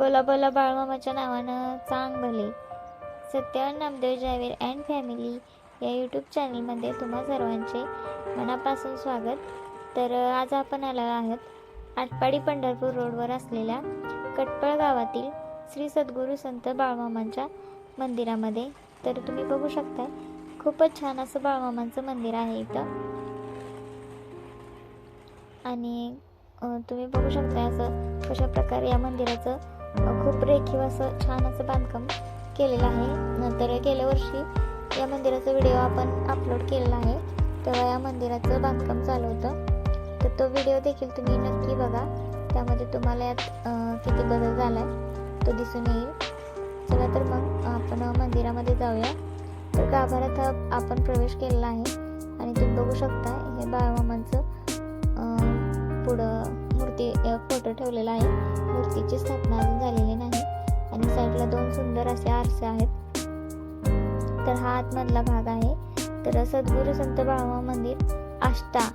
बोला बोला बाळमामाच्या नावानं चांग भले सत्यवान नामदेव जावेर अँड फॅमिली या यूट्यूब चॅनलमध्ये तुम्हा सर्वांचे मनापासून स्वागत. तर आज आपण आलो आहोत आटपाडी पंढरपूर रोडवर असलेल्या कटपळ गावातील श्री सद्गुरू संत बाळमामांच्या मंदिरामध्ये. तर तुम्ही बघू शकता खूपच छान असं बाळमामांचं मंदिर आहे इथं. आणि तुम्ही बघू शकता असं कशा प्रकारे या मंदिराचं खूप रेखीव असं छान असं बांधकाम केलेलं आहे. नंतर गेल्या वर्षी या मंदिराचा व्हिडिओ आपण अपलोड केलेला आहे. तेव्हा या मंदिराचं बांधकाम चालू होतं. तर तो व्हिडिओ देखील तुम्ही नक्की बघा. त्यामध्ये तुम्हाला यात किती बदल झाला आहे तो दिसून येईल. चला तर मग आपण मंदिरामध्ये जाऊया. तर गाभाऱ्यात हा आपण प्रवेश केलेला आहे. आणि तुम्ही बघू शकता हे बाळमामांचं पुढं मूर्ती फोटो ठेवलेला आहे. मूर्तीची स्थापना अजून झालेली नाही. आणि साईडला दोन सुंदर असे आरसे आहेत. तर हा आतमधला भाग आहे. तर सद्गुरू संत बाळमा मंदिर आष्टा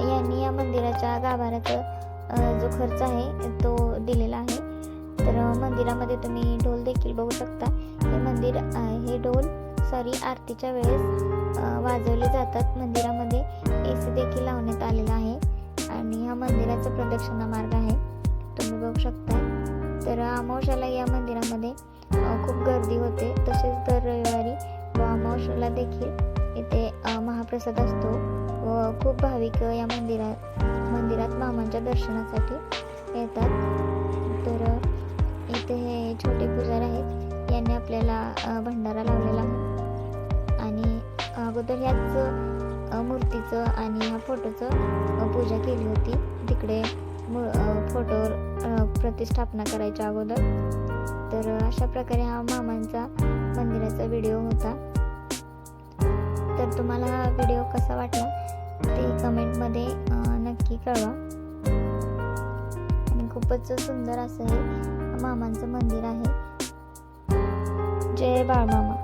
यांनी या मंदिराच्या गाभाऱ्याचा जो खर्च आहे तो दिलेला आहे. तर मंदिरामध्ये तुम्ही ढोल देखील बघू शकता. हे मंदिर हे ढोल सॉरी आरतीच्या वेळेस अ, वाजवले जातात. मंदिरामध्ये प्रदक्षिणा मार्ग आहे. तुम्ही बघू शकता. तर अमावश्याला या मंदिरामध्ये खूप गर्दी होते. तसेच दर रविवारी व अमावश्याला देखील इथे महाप्रसाद असतो व खूप भाविक या मंदिरात मंदिरात मामांच्या दर्शनासाठी येतात. तर इथे हे छोटे पुजार आहेत. यांनी आपल्याला भंडारा लावलेला आहे. आणि अगोदर ह्याच मूर्तीचं आणि ह्या फोटोचं पूजा केली होती. तिकडे मू- फोटोवर प्रतिष्ठापना करायच्या अगोदर. तर अशा प्रकारे हा मामांचा मंदिराचा व्हिडिओ होता. तर तुम्हाला हा व्हिडिओ कसा वाटला ते कमेंटमध्ये नक्की कळवा. आणि खूपच सुंदर असं हे मामांचं मंदिर आहे. जय बाळमामा.